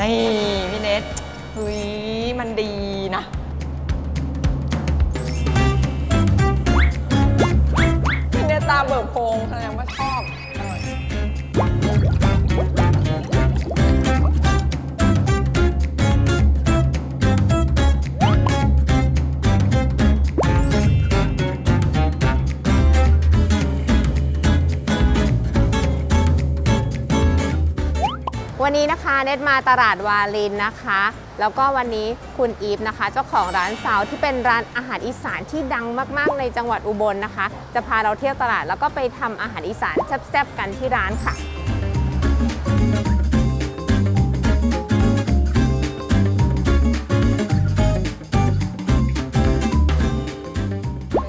นี่พี่เนทเฮ้ยมันดีนะพี่เนทตาเบิกโพรงแสดงว่า วันนี้นะคะเน็ตมาตลาดวาลินนะคะ แล้วก็วันนี้คุณอีฟนะคะ เจ้าของร้านซาวที่เป็นร้านอาหารอีสานที่ดังมากๆในจังหวัดอุบลนะคะ จะพาเราเที่ยวตลาดแล้วก็ไปทำอาหารอีสานแซ่บๆกันที่ร้านค่ะ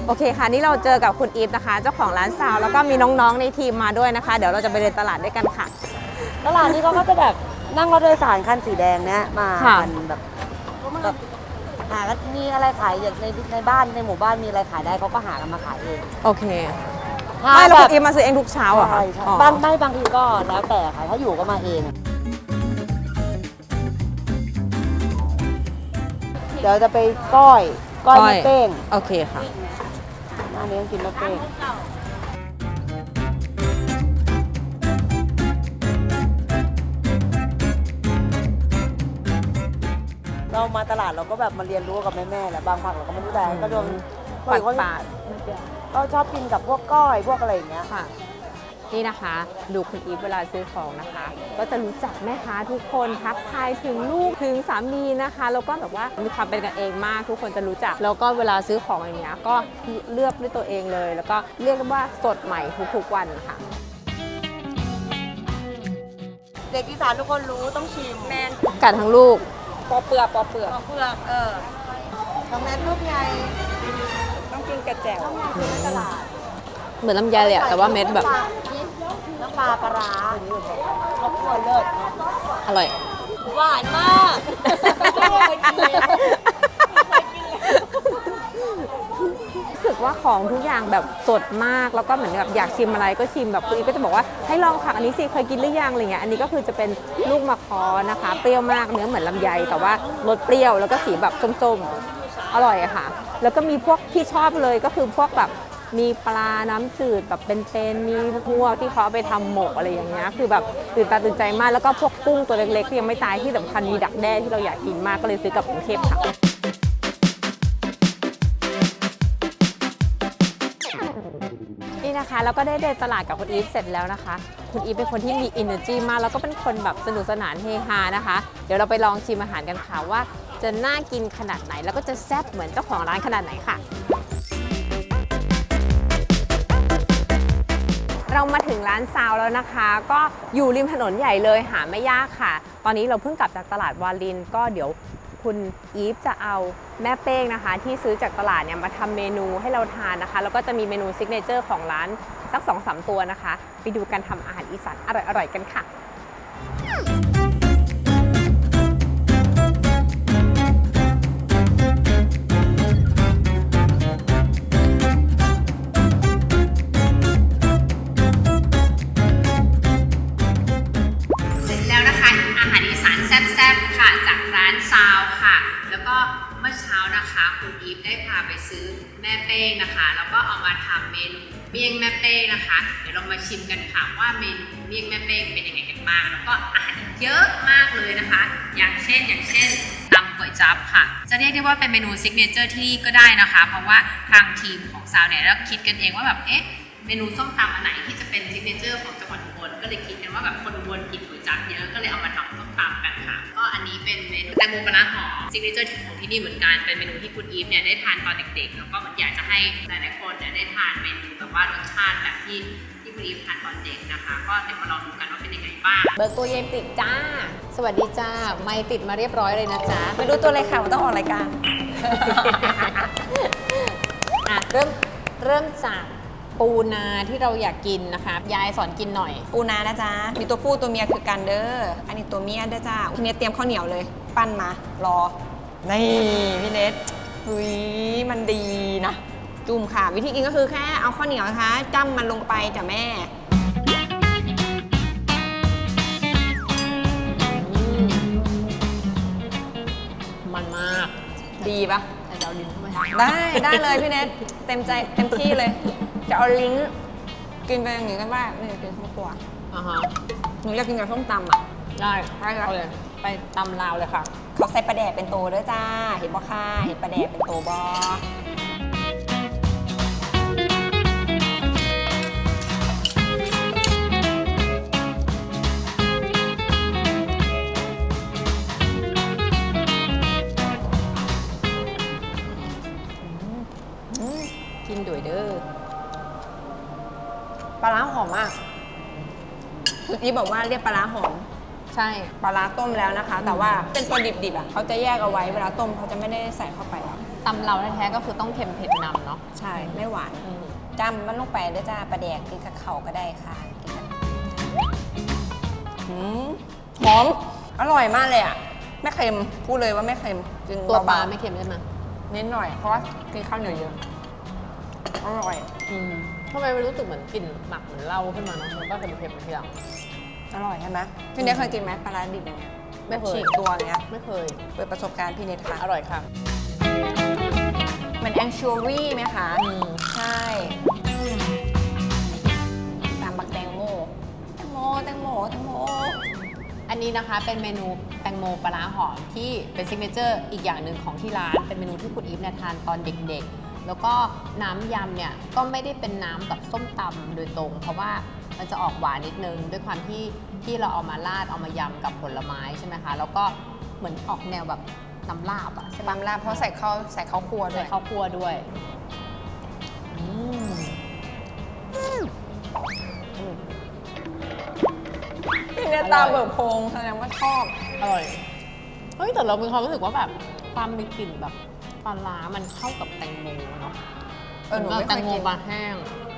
โอเคค่ะนี่เราเจอกับคุณอีฟนะคะ เจ้าของร้านซาวแล้วก็มีน้องๆในทีมมาด้วยนะคะ เดี๋ยวเราจะไปเดินตลาดด้วยกันค่ะ ตลาดนี้เขาก็จะแบบนั่งรถโดยสารคันสีแดงเนี่ยมาค่ะ กันแบบแบบหากันมีอะไรขายอย่างในในบ้านในหมู่บ้านมีอะไรขายได้เขาก็หากันมาขายเองโอเคไม่แล้วแบคุบณอีฟมาซื้อเองทุกเช้าเหรอคะใช่ใช่อ๋อบางไม่บางทีก็แล้วแต่ค่ะถ้าอยู่ก็มาเอง เดี๋ยวจะไปก้อยก้อยมะเป้งโอเคค่ะหน้านี้ต้องกินมะเป้ง เรามาตลาดเราก็แบบมาเรียนรู้กับแม่ๆแหละบางผักเราก็ไม่รู้แต่ก็โดนปัดปาดก็ชอบกินกับพวกก้อยพวกอะไรอย่างเงี้ยค่ะ นี่นะคะ ดูคุณอีฟเวลาซื้อของนะคะ ก็จะรู้จักแม่ค้าทุกคนทักทายถึงลูกถึงสามีนะคะแล้วก็แบบว่ามีความเป็นกันเองมากทุกคนจะรู้จัก แล้วก็เวลาซื้อของอย่างเงี้ยก็เลือกด้วยตัวเองเลย แล้วก็เรียกได้ว่าสดใหม่ทุกๆวันค่ะเด็กอีสานทุกคนรู้ต้องชิมแมนกัดทั้งลูก ปอเปลือกปอเปลือกปอกเปลือกเออของแมนลูกไงต้องกินกระแจ๋วตลาดเหมือนลำไยเลยอะแต่ว่าเม็ดแบบน้ำปลาปลาร้าครอบครัวเลิศอร่อย หวานมาก ไม่เคยกินเลย รู้สึก ว่าของทุกอย่างแบบสดมากแล้วก็เหมือนแบบอยากชิมอะไรก็ชิมแบบคุณอีฟก็จะบอกว่าให้ลองผักอันนี้สิเคยกินหรือยังอะไรเงี้ยอันนี้ก็คือจะเป็นลูกมะคอนะคะ เปรี้ยวมากเนื้อเหมือนลำไย แต่ว่ารสเปรี้ยวแล้วก็สีแบบส้มๆ อร่อยอะค่ะ แล้วก็มีพวกที่ชอบเลยก็คือพวกแบบมีปลาน้ำจืดแบบเป็นๆมีพวกที่เขาไปทำหมกอะไรอย่างเงี้ยคือแบบตื่นตาตื่นใจมากแล้วก็พวกกุ้งตัวเล็กๆที่ยังไม่ตายที่สำคัญมีดักแด้ที่เราอยากกินมากก็เลยซื้อกลับกรุงเทพค่ะ แล้วก็ได้เดินตลาดกับคุณอีฟเสร็จแล้วนะคะ คุณอีฟเป็นคนที่มี energy มากแล้วก็เป็นคนแบบสนุกสนานเฮฮานะคะ เดี๋ยวเราไปลองชิมอาหารกันค่ะว่า จะน่ากินขนาดไหนแล้วก็จะแซ่บเหมือนเจ้าของร้านขนาดไหนค่ะ เรามาถึงร้านซาวแล้วนะคะ ก็อยู่ริมถนนใหญ่เลยหาไม่ยากค่ะ ตอนนี้เราเพิ่งกลับจากตลาดวาลิน ก็เดี๋ยว คุณอีฟจะเอาแม่เป้งนะคะ ที่ซื้อจากตลาดเนี่ยมาทำเมนูให้เราทานนะคะ แล้วก็จะมีเมนูซิกเนเจอร์ของร้านสัก2อสตัวนะคะ ไปดูการทำอาหารอีสานอร่อยๆกันค่ะ ป้งนะคะ เดี๋ยวเรามาชิมกันค่ะว่าเมนูเมี่ยงแม่เป้งเป็นยังไงกันบ้างแล้วก็อาหารเยอะมากเลยนะคะ อย่างเช่นอย่างเช่นตำก๋วยจั๊บค่ะ จะเรียกได้ว่าเป็นเมนูซิกเนเจอร์ที่นี่ก็ได้นะคะ เพราะว่าทางทีมของซาวเนี่ยเราคิดกันเองว่าแบบเอ๊ะเมนูส้มตำอันไหนที่จะเป็นซิกเนเจอร์ของจังหวัดอุบลก็เลยคิดกันว่าแบบคนอุบลกินก๋วยจั๊บเยอะก็เลยเอามาทำ ส้มตำกันค่ะ ก็อันนี้เป็นเมนูแตงโมปลาร้าหอมซิกเนเจอร์ของที่นี่เหมือนกัน เป็นเมนูที่คุณอีฟเนี่ยได้ทานตอนเด็กๆ แล้วก็เหมือนอยากจะให้หลายๆคนเนี่ยได้ทานเมนูแบบว่ารสชาติแบบที่ที่คุณอีฟทานตอนเด็กนะคะ ก็เดี๋ยวมาลองดูกันว่าเป็นยังไงบ้าง เบอร์ตัวเย็นติดจ้า สวัสดีจ้า ไม่ติดมาเรียบร้อยเลยนะจ๊ะไปดูตัวเลยค่ะมันต้องออกรายการ อะเริ่มเริ่มจาก ปูนาที่เราอยากกินนะคะยายสอนกินหน่อย ปูนานะจ๊ะ มีตัวผู้ตัวเมียคือกันเดอร์อันนี้ตัวเมียเด้จ้าทีนี้เตรียมข้าวเหนียวเลย ปั้นมา รอ นี่พี่เนทเฮ้ยมันดีนะ จุ่มค่ะ วิธีกินก็คือแค่เอาข้าวเหนียวนะคะจ้ำมันลงไปจ้ะแม่มันมาก ดีปะแต่เราลิ้นเข้าไปได้ ได้เลยพี่เนทเต็มใจเต็มที่เลย จะเอาลิ้นกินไปอย่างนี้กันว่าไม่อยากกินทั้งตัวอ่าฮะหนูอยากกินกับส้มตำอะ ได้ได้ครับ เอาเลยไปตำลาวเลยค่ะ เขาใส่ปลาแดกเป็นโตด้วยจ้า เห็นบ่ค่ะเห็นปลาแดกเป็นโตบ คุณอีฟบอกว่าเรียกปลาร้าหอม ใช่ ปลาร้าต้มแล้วนะคะ แต่ว่าเป็นตัวดิบๆอะเขาจะแยกเอาไว้เวลาต้มเขาจะไม่ได้ใส่เข้าไปอะตำเราแท้ๆก็คือต้องเค็มเผ็ดนำเนาะใช่ไม่หวาน อืมจำมันลงไปด้วยจ้าปลาแดกกินกับเขาก็ได้ค่ะกินกับหืมหอม อร่อยมากเลยอะ ไม่เค็ม พูดเลยว่าไม่เค็มกินตัวปลาเบๆไม่เค็มใช่ไหมนิดหน่อย เพราะว่ากินข้าวเหนียวเยอะ อร่อย อืมทำไมมันรู้สึกเหมือนกลิ่นหมักเหมือนเหล้าขึ้นมาเนาะแล้วก็เค็มๆทีหลัง ออร่อยใช่ไหมพี่เนทเคยกินไหมปลาร้าดิบอย่างเงี้ยไม่เคยฉีกตัวอย่างเงี้ยไม่เคย เปิดประสบการณ์พี่เนทค่ะอร่อยค่ะเหมือนแองชูรี่ไหมคะอืมใช่ตามบักแตงโมแตงโมแตงโมแตงโม อันนี้นะคะเป็นเมนูแตงโมปลาร้าหอมที่เป็นซิกเนเจอร์อีกอย่างหนึ่งของที่ร้าน เป็นเมนูที่คุณอีฟเนี่ยทานตอนเด็กๆ แล้วก็น้ำยำเนี่ยก็ไม่ได้เป็นน้ำแบบส้มตำโดยตรง เพราะว่ามันจะออกหวานนิดนึง ด้วยความที่ที่เราเอามาราดเอามายำกับผลไม้ใช่ไหมคะ แล้วก็เหมือนออกแนวแบบน้ำลาบอะใช่บาปะมลาบเพราะใส่ข้าวใส่ข้าวคั่วด้ใส่วยข้าวคั่วด้วยอืมพี่เนตตาเบิกโพงแสดงว่าชอบ อร่อย เฮ้ยแต่เรามีความรู้สึกว่าแบบความมีกลิ่นแบบ ปลาร้ามันเข้ากับแตงโมเนาะเออหนูไม่แตเคยงโมกิน ปลาแห้ง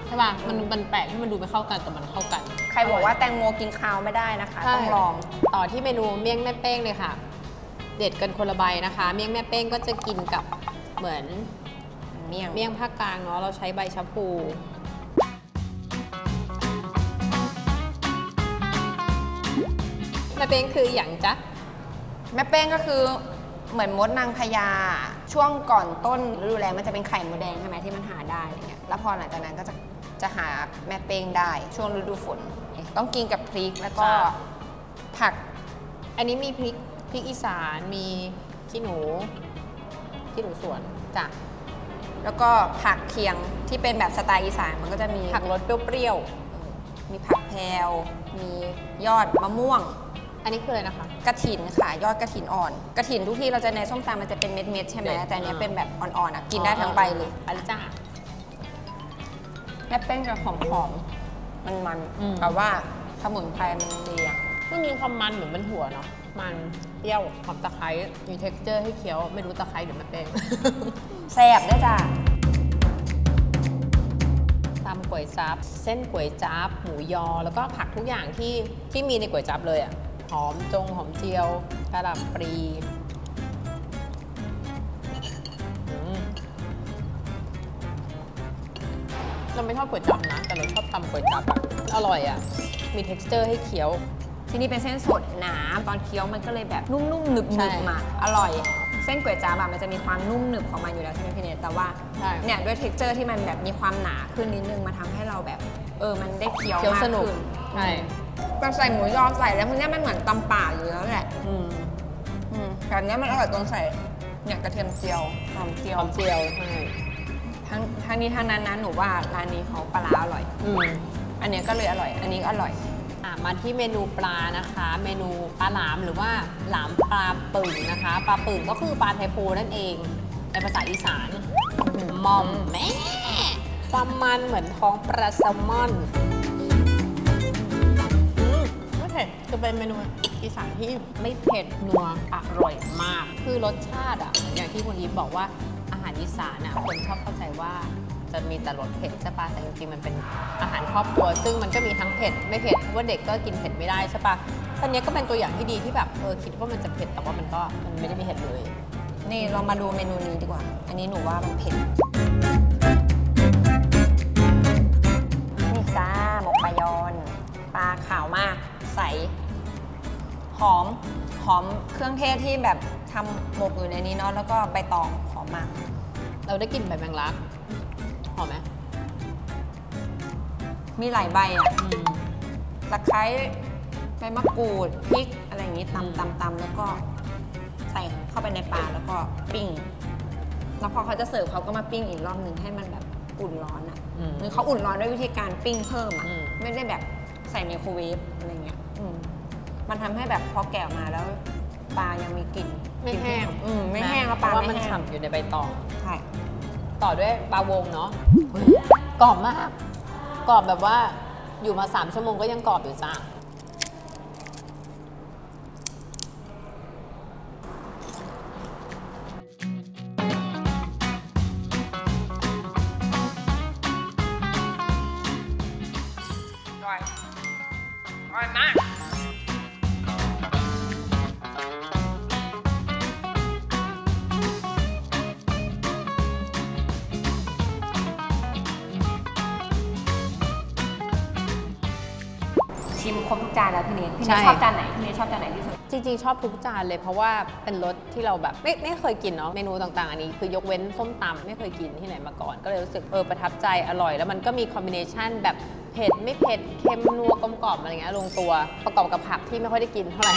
ใช่ป่ะมันมันแปลกที่มันดูไม่เข้ากันแต่มันเข้ากันใครบอกว่าแตงโมกินคาวไม่ได้นะคะ ใช่ต้องลอง ต่อที่เมนูเมี่ยงแม่เป้งเลยค่ะ เด็ดกันคนละใบนะคะ เมี่ยงแม่เป้งก็จะกินกับเหมือน เมี่ยง เมี่ยงภาคกลางเนาะเราใช้ใบชะพู แม่เป้งคืออย่างจ๊ะ แม่เป้งก็คือเหมือนมดนางพญาช่วงก่อนต้นฤดูแล้งมันจะเป็นไข่มดแดงใช่ไหมที่มันหาได้อะไรเงี้ยแล้วพอหลังจากนั้นก็จะจะหาแม่เป้งได้ ช่วงฤดูฝน ต้องกินกับพริกแล้วก็ค่ะผัก อันนี้มีพริกพริกอีสานมีขี้หนูขี้หนูสวนจ้ะแล้วก็ผักเคียงที่เป็นแบบสไตล์อีสานมันก็จะมีผักรสเปรี้ยวมีผักแพรวมียอดมะม่วง ๆอันนี้คืออะไรนะคะ กระถินค่ะ ยอดกระถินอ่อน กระถินทุกที่เราจะในส้มตำมันจะเป็นเม็ดๆใช่ไหมเม็ดแต่อันเนี้ยอ่าเป็นแบบอ่อนๆอะกินได้ทั้งใบเลยอันนี้จ้าแม่เป้งจะหอมๆมันมันๆอืมแต่ว่าสมุนไพรมันดีอะ มันมีความมันเหมือนมันหัวเนาะ มันเปรี้ยวหอมตะไคร้ มี t e x t อร์ให้เคี้ยว ไม่รู้ตะไคร้หรือมะเป้ง แซ่บด้วยจ้ะตำก๋วยจั๊บ เส้นก๋วยจั๊บ หมูยอ แล้วก็ผักทุกอย่างที่ที่มีในก๋วยจั๊บเลยอะห อมจงหอมเจียวกระหล่ำปลีอืมเราไม่ชอบก๋วยจั๊บนะ แต่เราชอบตำก๋วยจั๊บอะอร่อยอะมี t e x t อร์ให้เคี้ยว ที่นี่เป็นเส้นสดหนาตอนเคี้ยวมันก็เลยแบบนุ่มๆหนึบใช่ๆมาอร่อย เส้นก๋วยจั๊บอะมันจะมีความนุ่มหนึบของมันอยู่แล้วใช่ไหมพี่เนตแต่ว่าใช่เนี่ยด้วยเท็กเจอร์ที่มันแบบมีความหนาขึ้นนิดนึงมาทำให้เราแบบ เออมันได้เคี้ยวเคี้ยวมากสนุก ขึ้นใช่ แต่ใส่หมูยอใส่แล้วมันเนี่ยมันเหมือนตำป่าอยู่แล้วแหละอืมอืมแต่อันเนี้ยมันอร่อยตรงใส่เนี่ยกระเทียมเจียวหอมเจียว หอมเจียวใช่ทั้งทั้งนี้ทั้งนั้นนะหนูว่าร้านนี้เขาปลาร้าอร่อย อืมอันเนี้ยก็เลยอร่อย อันนี้ก็อร่อย อะมาที่เมนูปลานะคะ เมนูปลาหลามหรือว่าหลามปลาปึ่งนะคะ ปลาปึ่งก็คือปลาไทโพนั่นเองในภาษาอีสานหมอมแม่ความมันเหมือนท้องปลาแซลมอน เป็นเมนูอีสานที่ไม่เผ็ดนัวอร่อยมาก คือรสชาติอะ อย่างที่คุณอีฟบอกว่าอาหารอีสานอะคนชอบเข้าใจว่าจะมีแต่รสเผ็ดใช่ปะแต่จริงๆมันเป็นอาหารครอบครัว ซึ่งมันก็มีทั้งเผ็ดไม่เผ็ดเพราะว่าเด็กก็กินเผ็ดไม่ได้ใช่ปะอันนี้ก็เป็นตัวอย่างที่ดีที่แบบเออคิดว่ามันจะเผ็ดแต่ว่ามันก็มันไม่ได้มีเผ็ดเลย นี่เรามาดูเมนูนี้ดีกว่า อันนี้หนูว่ามันเผ็ด หมกปลายอนปลาขาวมากใสหอมหอมเครื่องเทศที่แบบทำหมกอยู่ในนี้เนาะแล้วก็ใบตองหอมมากเราได้กลิ่นใบแมงลักหอมไหมมีหลายใบอะตะไคร้ใบมะกรูดพริกอะไรอย่างนี้ตำตำตำแล้วก็ใส่เข้าไปในปลาแล้วก็ปิ้งแล้วพอเขาจะเสิร์ฟเขาก็มาปิ้งอีกรอบหนึ่งให้มันแบบอุ่นร้อนอะอืมหรือเขาอุ่นร้อนด้วยวิธีการปิ้งเพิ่มอะอืม ไม่ได้แบบใส่ไมโครเวฟอะไรเงี้ยอืม มันทำให้แบบพอแกะออกมาแล้วปลายังมีกลิ่นไม่แห้ง อืมไม่แห้งแล้วเพปลาราะว่าไม่มันแห้งฉ่ำอยู่ในใบตอง ใช่ ต่อด้วยปลาวงเนาะกรอบมาก กรอบแบบว่าอยู่มา 3 ชั่วโมงก็ยังกรอบอยู่จ้า ชิมครบทุกจานแล้วพี่เนทพี่เนใช่ทชอบจานไหนพี่เนทชอบจานไหนที่สุด จริงๆ ชอบทุกจานเลยเพราะว่าเป็นรสที่เราแบบไม่ไม่เคยกินเนาะเมนูต่างๆ อันนี้คือยกเว้นส้มตำไม่เคยกินที่ไหนมาก่อน ก็เลยรู้สึกเออประทับใจอร่อย แล้วมันก็มีคอมบิเนชันแบบ เผ็ดไม่เผ็ดเค็มนัวกลมกล่อมอะไรเงี้ยลงตัวประกอบกับผักที่ไม่ค่อยได้กินเท่าไหร่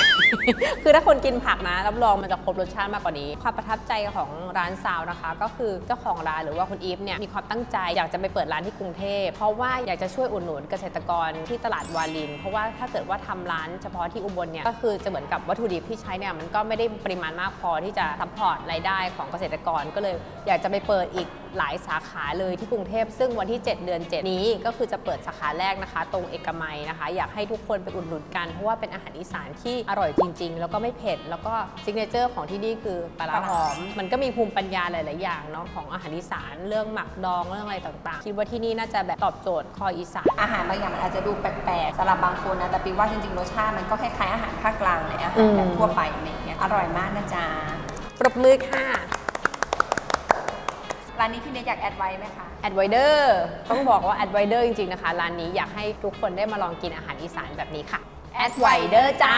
คือถ้าคนกินผักนะรับรองมันจะครบรสชาติมากกว่านี้ ความประทับใจของร้านซาวนะคะ ก็คือเจ้าของร้านหรือว่าคุณอีฟเนี่ยมีความตั้งใจอยากจะไปเปิดร้านที่กรุงเทพเพราะว่าอยากจะช่วยอุดหนุนเกษตรกรที่ตลาดวาลิน เพราะว่าถ้าเกิดว่าทำร้านเฉพาะที่อุบลเนี่ยก็คือจะเหมือนกับวัตถุดิบที่ใช้เนี่ยมันก็ไม่ได้ปริมาณมากพอที่จะซัพพอร์ตรายได้ของเกษตรกรก็เลยอยากจะไปเปิดอีก หลายสาขาเลยที่กรุงเทพซึ่งวันที่ 7 เดือน 7 นี้ก็คือจะเปิดสาขาแรกนะคะ ตรงเอกมัยนะคะ อยากให้ทุกคนไปอุดหนุนกัน เพราะว่าเป็นอาหารอีสานที่อร่อยจริง ๆ แล้วก็ไม่เผ็ด แล้วก็ซิกเนเจอร์ของที่นี่คือปลาร้าหอม มันก็มีภูมิปัญญาหลาย ๆ อย่างเนาะของอาหารอีสานเรื่องหมักดองเรื่องอะไรต่างๆคิดว่าที่นี่น่าจะแบบตอบโจทย์คออีสานอาหารบางอย่างมันอาจจะดูแปลกๆสำหรับบางคนนะแต่ปีว่าจริงๆรสชาติมันก็คล้ายๆอาหารภาคกลางเลยอาหารแบบอืมทั่วไปอะไรอย่างเงี้ยอร่อยมากนะจ๊ะปรบมือค่ะ ร้านนี้พี่เนทอยากแอดไว้ไหมคะ แอดไวเดอร์ต้องบอกว่าแอดไวเดอร์จริง ๆ นะคะ ร้านนี้อยากให้ทุกคนได้มาลองกินอาหารอีสานแบบนี้ค่ะแอดไวเดอร์จ้า